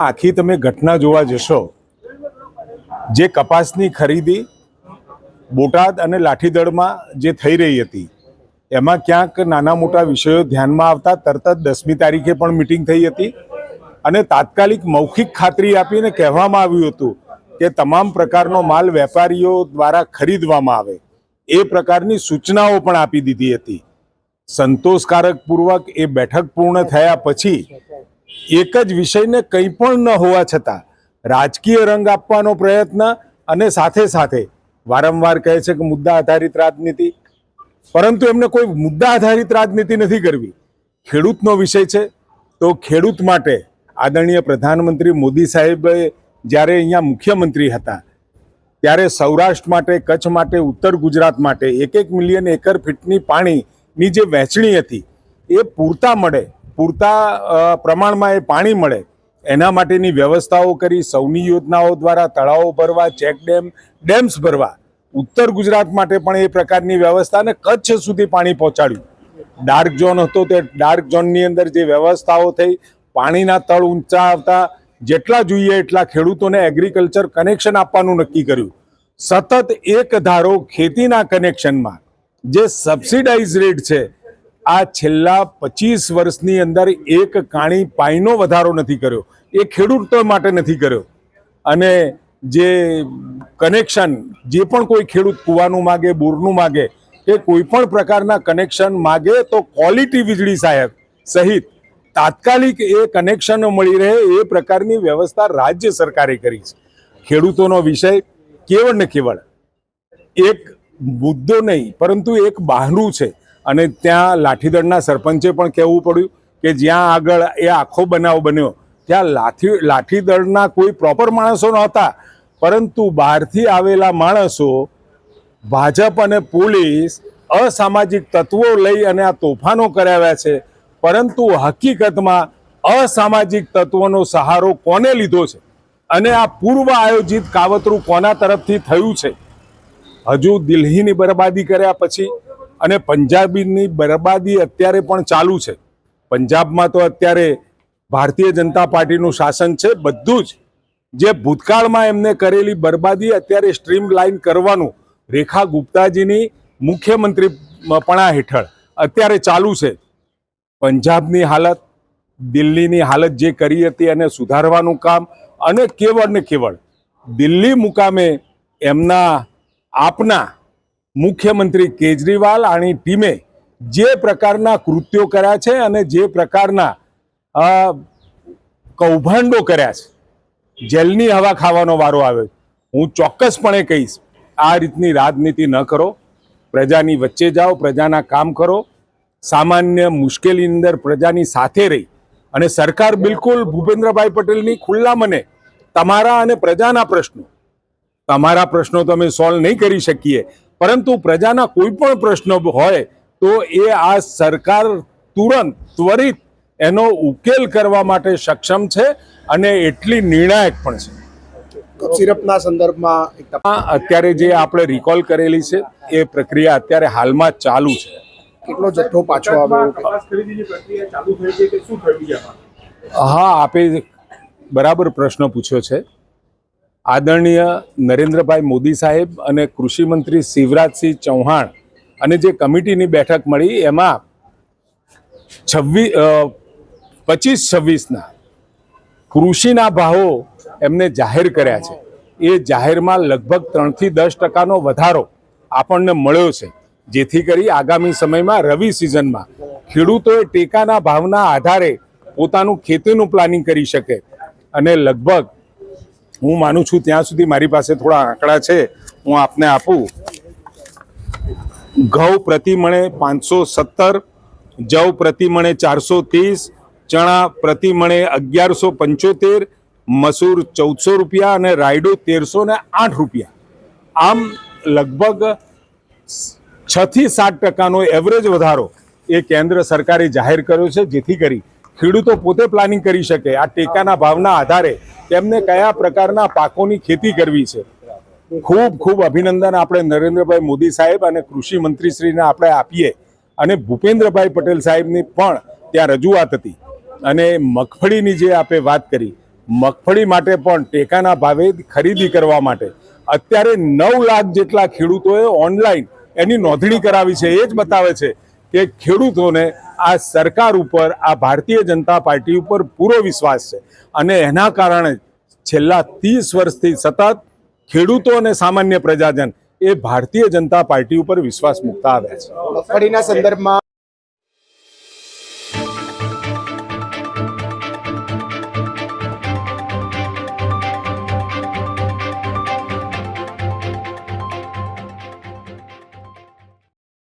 આખી તમે ઘટના જોવા જશો, જે કપાસની ખરીદી બોટાદ અને લાઠીદળમાં જે થઈ રહી હતી, એમાં ક્યાંક નાના મોટા વિષયો ધ્યાનમાં આવતા તરત જ દસમી તારીખે પણ મિટિંગ થઈ હતી અને તાત્કાલિક મૌખિક ખાતરી આપીને કહેવામાં આવ્યું હતું કે તમામ પ્રકારનો માલ વેપારીઓ દ્વારા ખરીદવામાં આવે. એ પ્રકારની સૂચનાઓ પણ આપી દીધી હતી. સંતોષકારક પૂર્વક એ બેઠક પૂર્ણ થયા પછી એક જ વિષયને કંઈ પણ ન હોવા છતાં રાજકીય રંગ આપવાનો પ્રયત્ન અને સાથે સાથે વારંવાર કહે છે કે મુદ્દા આધારિત રાજનીતિ. પરંતુ એમને કોઈ મુદ્દા આધારિત રાજનીતિ નથી કરવી. ખેડૂતનો વિષય છે. તો ખેડૂત માટે આદરણીય પ્રધાનમંત્રી મોદી સાહેબે જ્યારે અહીંયા મુખ્યમંત્રી હતા, ત્યારે સૌરાષ્ટ્ર માટે, કચ્છ માટે, ઉત્તર ગુજરાત માટે એક એક મિલિયન એકર ફીટની પાણીની જે વહેંચણી હતી, એ પૂરતા મળે પૂરતા પ્રમાણમાં એ પાણી મળે, એના માટેની વ્યવસ્થાઓ કરી, સૌની યોજનાઓ દ્વારા તળાવો ભરવા, ચેક ડેમ, ડેમ્સ ભરવા, ઉત્તર ગુજરાત માટે પણ એ પ્રકારની વ્યવસ્થા અને કચ્છ સુધી પાણી પહોંચાડ્યું. ડાર્ક ઝોન હતો તે ડાર્ક ઝોનની અંદર જે વ્યવસ્થાઓ થઈ, પાણીના તળ ઊંચા આવતા, જેટલા જોઈએ એટલા ખેડૂતોને એગ્રીકલ્ચર કનેક્શન આપવાનું નક્કી કર્યું. સતત એક ધારો ખેતીના કનેક્શનમાં જે સબસિડાઇઝ રેટ છે આ છેલ્લા પચીસ વર્ષની અંદર એક કાણી પાઈનો વધારો નથી કર્યો. એ ખેડૂતો માટે નથી કર્યો. અને જે કનેક્શન જે પણ કોઈ ખેડૂત કૂવાનું માગે, બોરનું માગે, કે કોઈ પણ પ્રકારના કનેક્શન માગે તો ક્વોલિટી વીજળી સાહેબ સહિત તાત્કાલિક એ કનેક્શનો મળી રહે એ પ્રકારની વ્યવસ્થા રાજ્ય સરકારે કરી છે. ખેડૂતોનો વિષય કેવળ ને કેવળ એક મુદ્દો નહીં, પરંતુ એક બહાનું છે. અને ત્યાં લાઠીદળના સરપંચે પણ કહેવું પડ્યું કે જ્યાં આગળ એ આખો બનાવ બન્યો, ત્યાં લાઠી, લાઠીદળના કોઈ પ્રોપર માણસો નહોતા. પરંતુ બહારથી આવેલા માણસો, ભાજપ અને પોલીસ અસામાજિક તત્વો લઈ અને આ તોફાનો કરાવ્યા છે. પરંતુ હકીકતમાં અસામાજિક તત્વોનો સહારો કોને લીધો છે? અને આ પૂર્વ આયોજિત કાવતરું કોના તરફથી થયું છે? હજુ દિલ્હીની બરબાદી કર્યા પછી અને પંજાબીની બરબાદી અત્યારે પણ ચાલુ છે. પંજાબમાં તો અત્યારે ભારતીય જનતા પાર્ટીનું શાસન છે, બધું જ. જે ભૂતકાળમાં એમને કરેલી બરબાદી અત્યારે સ્ટ્રીમ લાઇન કરવાનું રેખા ગુપ્તાજીની મુખ્યમંત્રી પણા હેઠળ અત્યારે ચાલુ છે. પંજાબની હાલત, દિલ્હીની હાલત જે કરી હતી એને સુધારવાનું કામ અને કેવળ ને કેવળ દિલ્હી મુકામે એમના આપના મુખ્યમંત્રી કેજરીવાલ આની ટીમે જે પ્રકારના કૃત્યો કર્યા છે અને જે પ્રકારના કૌભાંડો કર્યા છે, જેલની હવા ખાવાનો વારો આવ્યો હું ચોક્કસપણે કહીશ, આ રીતની રાજનીતિ ન કરો. પ્રજાની વચ્ચે જાઓ, પ્રજાના કામ કરો. સામાન્ય મુશ્કેલીની અંદર પ્રજાની સાથે રહી. અને સરકાર બિલકુલ ભૂપેન્દ્રભાઈ પટેલની ખુલ્લા મને તમારા અને પ્રજાના પ્રશ્નો. તમારા પ્રશ્નો તો અમે સોલ્વ નહીં કરી શકીએ. પરંતુ પ્રજાના કોઈ પણ પ્રશ્નો હોય તો એ આ સરકાર તુરંત ત્વરિત એનો ઉકેલ કરવા માટે સક્ષમ છે અને એટલી નિર્ણાયક પણ છે. કપ સિરપના સંદર્ભમાં એક અત્યારે જે આપણે રિકોલ કરેલી છે એ પ્રક્રિયા અત્યારે હાલમાં ચાલુ છે. કેટલો જથ્થો પાછો આવ્યો? હા આપે બરાબર પ્રશ્ન પૂછ્યો છે. આદરણીય નરેન્દ્રભાઈ મોદી સાહેબ અને કૃષિમંત્રી શિવરાજસિંહ ચૌહાણ અને જે કમિટીની બેઠક મળી, એમાં છવ્વીસ પચીસ છવ્વીસના કૃષિના ભાવો એમને જાહેર કર્યા છે. એ જાહેરમાં લગભગ ત્રણથી દસ ટકાનો વધારો આપણને મળ્યો છે. જેથી કરી આગામી સમયમાં રવિ સિઝનમાં ખેડૂતોએ ટેકાના ભાવના આધારે પોતાનું ખેતીનું પ્લાનિંગ કરી શકે અને લગભગ હું માનું છું ત્યાં સુધી મારી પાસે થોડા આંકડા છે. હું આપને આપું. ઘઉં પ્રતિમણે પાંચસો સત્તર, જવ પ્રતિ મણે ચારસો ત્રીસ, ચણા પ્રતિ મણે અગિયારસો પંચોતેર, મસૂર ચૌદસો રૂપિયા અને રાયડો તેરસો ને આઠ રૂપિયા. આમ લગભગ છ થી સાત ટકાનો એવરેજ વધારો એ કેન્દ્ર સરકારે જાહેર કર્યો છે. જેથી કરી ખેડૂતો પોતે પ્લાનિંગ કરી શકે. આ ટેકાના ભાવના આધારે તેમને કયા પ્રકારના પાકોની ખેતી કરવી છે? ખૂબ ખૂબ અભિનંદન આપણે નરેન્દ્રભાઈ મોદી સાહેબ અને કૃષિ મંત્રીશ્રીને આપણે આપીએ. અને ભૂપેન્દ્રભાઈ પટેલ સાહેબની પણ ત્યાં રજૂઆત હતી. અને મગફળીની જે આપે વાત કરી, મગફળી માટે પણ ટેકાના ભાવે ખરીદી કરવા માટે. અત્યારે નવ લાખ જેટલા ખેડૂતોએ ઓનલાઈન એની નોંધણી કરાવી છે. એ જ બતાવે છે કે ખેડૂતોને આ સરકાર ઉપર, આ ભારતીય જનતા પાર્ટી ઉપર પૂરો વિશ્વાસ છે. અને એના કારણે છેલ્લા ત્રીસ વર્ષથી સતત ખેડૂતો અને સામાન્ય પ્રજાજન એ ભારતીય જનતા પાર્ટી ઉપર વિશ્વાસ મૂકતા આવ્યા છે. મગફળીના સંદર્ભમાં